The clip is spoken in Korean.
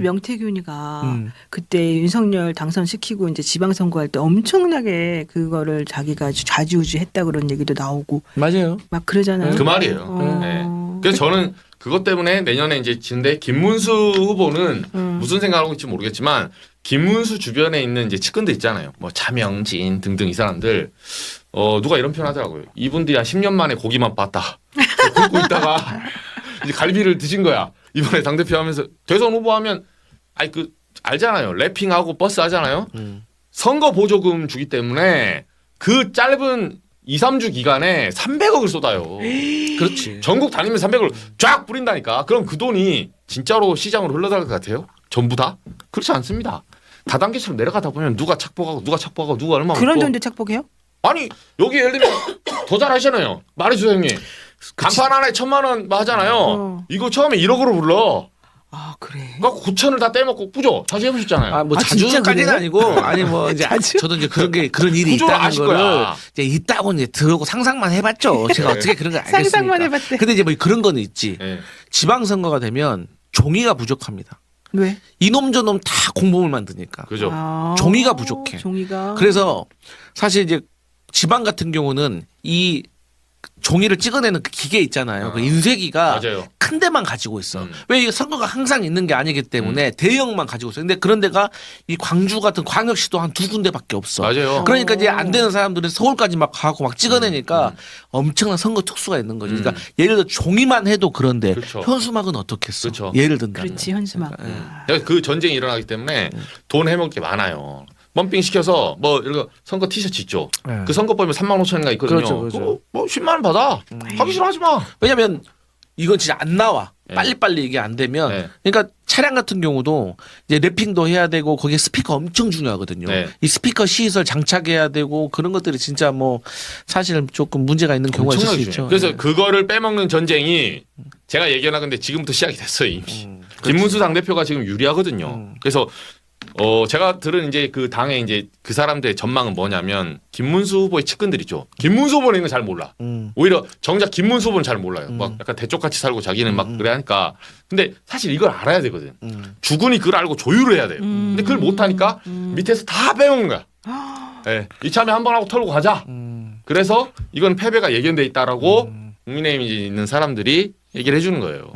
명태균이가 음. 그때 윤석열 당선시키고 이제 지방선거할 때 엄청나게 그거를 자기가 좌지우지했다 그런 얘기도 나오고 맞아요. 막 그러잖아요. 그 말이에요. 어. 네. 그래서 저는 그것 때문에 내년에 이제 지는데 김문수 후보는 음. 무슨 생각하고 있지 모르겠지만 김문수 주변에 있는 이제 측근들 있잖아요. 뭐 차명진 등등 이 사람들 어 누가 이런 표현 하더라고요. 이분들이 한 10년 만에 고기만 봤다. 굶고 있다가 이제 갈비를 드신 거야. 이번에 당 대표 하면서 대선 후보 하면 아이 그 알잖아요. 랩핑하고 버스 하잖아요. 음. 선거 보조금 주기 때문에 그 짧은 2, 3주 기간에 300억을 쏟아요. 그렇지. 전국 다니면서 300을 쫙 뿌린다니까. 그럼 그 돈이 진짜로 시장으로 흘러갈 것 같아요? 전부 다? 그렇지 않습니다. 다단계처럼 내려가다 보면 누가 착복하고 누가 착복하고 누가 얼마 그런 먹고. 돈도 착복해요? 아니 여기 예를 들면 더 잘하시잖아요. 말해주세요 형님. 간판 하나에 천만 원 하잖아요. 어. 이거 처음에 1억으로 불러. 아 그래. 그러니까 9천을 다 떼먹고 뿌죠. 자주 해보셨잖아요. 아, 뭐 아, 진짜 자주까지는 그래요? 아니고 아니 뭐 이제 자주? 저도 이제 그런 게 그런 일이 구조를 있다는 아실 거를 거야. 이제 있다고 이제 들고 상상만 해봤죠. 제가 어떻게 그런 걸 알겠습니까? 상상만 해봤대. 근데 이제 뭐 그런 거는 있지. 예. 지방선거가 되면 종이가 부족합니다. 왜? 이놈 저놈 다 공범을 만드니까. 그죠. 아, 종이가 부족해. 종이가. 그래서 사실 이제 지방 같은 경우는 이 종이를 찍어내는 그 기계 있잖아요. 그 아. 인쇄기가 맞아요. 큰 데만 가지고 있어. 음. 왜 이게 선거가 항상 있는 게 아니기 때문에 대형만 가지고 있어. 근데 그런 데가 이 광주 같은 광역시도 한 두 군데밖에 없어. 맞아요. 그러니까 이제 안 되는 사람들은 서울까지 막 가고 막 찍어내니까 음, 음. 엄청난 선거 특수가 있는 거죠. 음. 그러니까 예를 들어 종이만 해도 그런데 그렇죠. 현수막은 어떻겠어? 그렇죠. 예를 든다면. 그렇지 현수막. 예. 아. 그그 전쟁이 일어나기 때문에 돈 해먹을 게 많아요. 펌핑 시켜서 뭐 이런 선거 티셔츠 있죠. 예. 그 선거법에 3만 5천인가 있거든요. 그렇죠, 그렇죠. 그거 뭐 10만 원 받아. 하기 싫어 하지 마. 왜냐면 이건 진짜 안 나와. 네. 빨리빨리 이게 안 되면 네. 그러니까 차량 같은 경우도 이제 랩핑도 해야 되고 거기에 스피커 엄청 중요하거든요. 네. 이 스피커 시설 장착해야 되고 그런 것들이 진짜 뭐 사실 조금 문제가 있는 경우가 있을 수 엄청나게 있죠. 중요해요. 그래서 예. 그거를 빼먹는 전쟁이 제가 근데 지금부터 시작이 됐어요 이미. 음, 김문수 당대표가 지금 유리하거든요. 음. 그래서 어 제가 들은 이제 그 당의 이제 그 사람들의 전망은 뭐냐면 김문수 후보의 측근들 있죠. 김문수 후보는 이거 잘 몰라. 음. 오히려 정작 김문수 후보는 잘 몰라요. 음. 막 약간 대쪽같이 살고 자기는 막 음. 그래 하니까. 근데 사실 이걸 알아야 되거든. 음. 주군이 그걸 알고 조율을 해야 돼요. 음. 근데 그걸 못 하니까 음. 밑에서 다 빼먹는 거야. 예, 이참에 한 번 하고 털고 가자. 음. 그래서 이건 패배가 예견돼 있다라고 음. 국민의힘에 있는 사람들이 얘기를 해주는 거예요.